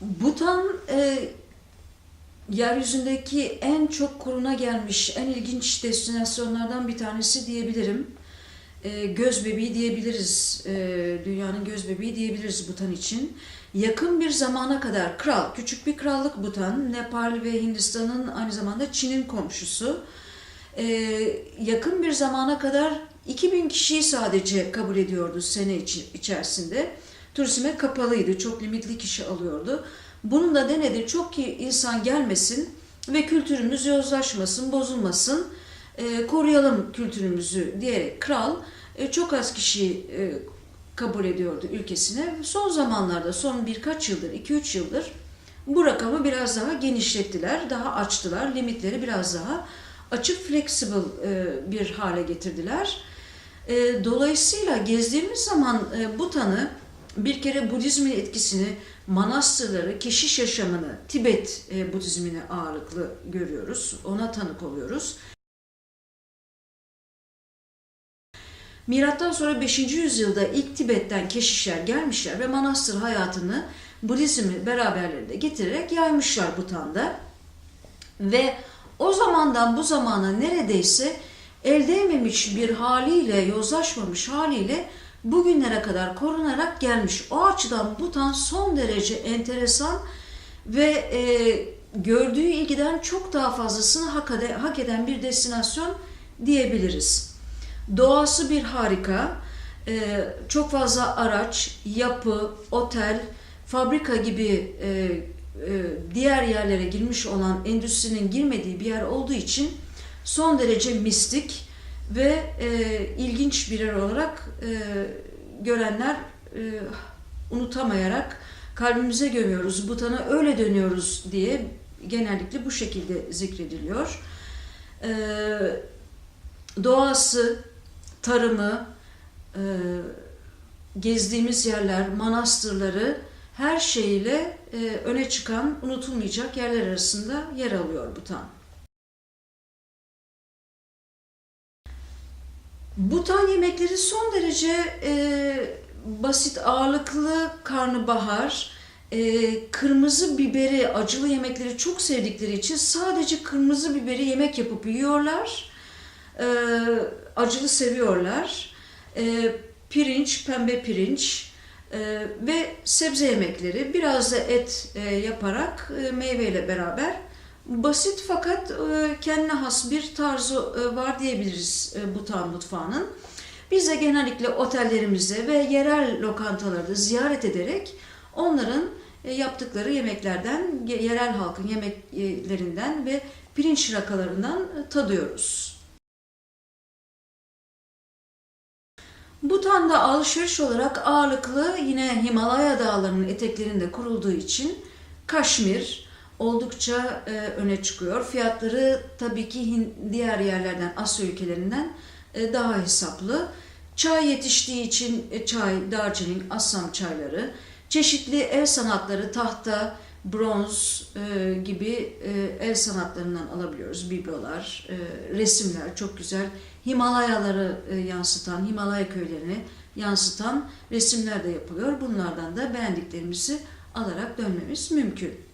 Butan e, yeryüzündeki en çok koruna gelmiş, en ilginç destinasyonlardan bir tanesi diyebilirim. E, göz bebeği diyebiliriz, e, dünyanın göz bebeği diyebiliriz Butan için. Yakın bir zamana kadar kral, küçük bir krallık Butan, Nepal ve Hindistan'ın aynı zamanda Çin'in komşusu. E, yakın bir zamana kadar 2000 kişiyi sadece kabul ediyordu sene içi- içerisinde. Turizme kapalıydı, çok limitli kişi alıyordu. Bunun da denedi çok ki insan gelmesin ve kültürümüz yozlaşmasın, bozulmasın, e, koruyalım kültürümüzü diyerek kral e, çok az kişi e, kabul ediyordu ülkesine. Son zamanlarda, son birkaç yıldır, 2-3 yıldır bu rakamı biraz daha genişlettiler, daha açtılar, limitleri biraz daha açık, flexible e, bir hale getirdiler. E, Dolayısıyla gezdiğimiz zaman e, Butan'ı bir kere Budizmin etkisini, manastırları, keşiş yaşamını, Tibet e, Budizmini ağırlıklı görüyoruz. Ona tanık oluyoruz. Milattan sonra 5. yüzyılda ilk Tibet'ten keşişler gelmişler ve manastır hayatını Budizmi beraberlerinde getirerek yaymışlar Butan'da. Ve o zamandan bu zamana neredeyse el değmemiş bir haliyle, yozlaşmamış haliyle bugünlere kadar korunarak gelmiş. O açıdan Butan son derece enteresan ve e, gördüğü ilgiden çok daha fazlasını hak, ede- hak eden bir destinasyon diyebiliriz. Doğası bir harika, e, çok fazla araç, yapı, otel, fabrika gibi e, e, diğer yerlere girmiş olan endüstrinin girmediği bir yer olduğu için son derece mistik ve e, ilginç bir yer olarak e, görenler e, unutamayarak kalbimize gömüyoruz, Butan'a öyle dönüyoruz diye genellikle bu şekilde zikrediliyor. E, doğası, tarımı, e, gezdiğimiz yerler, manastırları her şeyiyle e, öne çıkan unutulmayacak yerler arasında yer alıyor Butan. Butan yemekleri son derece e, basit, ağırlıklı karnabahar, e, kırmızı biberi, acılı yemekleri çok sevdikleri için sadece kırmızı biberi yemek yapıp yiyorlar. E, acılı seviyorlar. E, pirinç, pembe pirinç e, ve sebze yemekleri, biraz da et e, yaparak e, meyveyle beraber basit fakat e, kendine has bir tarzı e, var diyebiliriz e, Butan mutfağının. Biz de genellikle otellerimizde ve yerel lokantalarda ziyaret ederek onların yaptıkları yemeklerden, ye- yerel halkın yemeklerinden ve pirinç rakalarından tadıyoruz. Butan'da alışveriş olarak ağırlıklı yine Himalaya dağlarının eteklerinde kurulduğu için Kaşmir oldukça e, öne çıkıyor. Fiyatları tabii ki diğer yerlerden, Asya ülkelerinden e, daha hesaplı. Çay yetiştiği için e, çay, Darjeeling, Assam çayları, çeşitli el sanatları, tahta, bronz e, gibi e, el sanatlarından alabiliyoruz. Biblolar, e, resimler çok güzel. Himalayaları e, yansıtan, Himalaya köylerini yansıtan resimler de yapılıyor. Bunlardan da beğendiklerimizi alarak dönmemiz mümkün.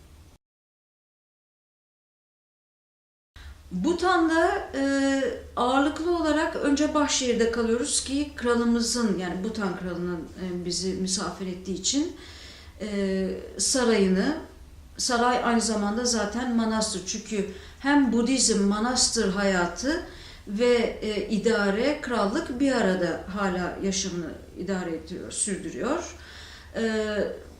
Butan'da e, ağırlıklı olarak önce Başşehir'de kalıyoruz ki kralımızın yani Butan kralının e, bizi misafir ettiği için e, sarayını saray aynı zamanda zaten manastır çünkü hem Budizm manastır hayatı ve e, idare krallık bir arada hala yaşamını idare ediyor sürdürüyor. E,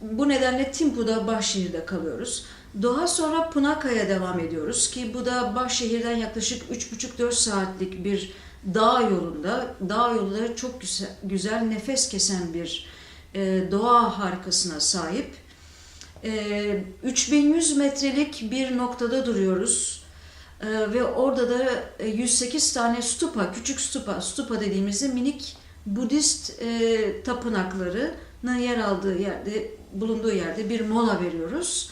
bu nedenle Timpu'da Başşehir'de kalıyoruz. Daha sonra Punaka'ya devam ediyoruz ki bu da Başşehir'den yaklaşık 3,5-4 saatlik bir dağ yolunda. Dağ yolları çok güzel, güzel nefes kesen bir e, doğa harikasına sahip. E, 3100 metrelik bir noktada duruyoruz. E, ve orada da e, 108 tane stupa, küçük stupa, stupa dediğimizde minik Budist e, tapınaklarının yer aldığı yerde, bulunduğu yerde bir mola veriyoruz.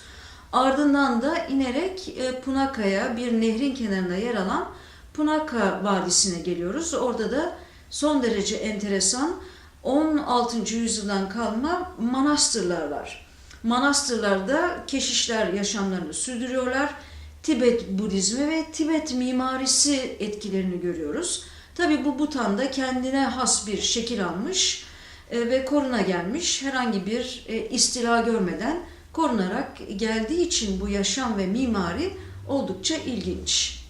Ardından da inerek e, Punaka'ya bir nehrin kenarında yer alan Punaka Vadisi'ne geliyoruz. Orada da son derece enteresan 16. yüzyıldan kalma manastırlar var. Manastırlarda keşişler yaşamlarını sürdürüyorlar. Tibet Budizmi ve Tibet mimarisi etkilerini görüyoruz. Tabi bu Butan'da kendine has bir şekil almış e, ve koruna gelmiş. Herhangi bir e, istila görmeden korunarak geldiği için bu yaşam ve mimari oldukça ilginç.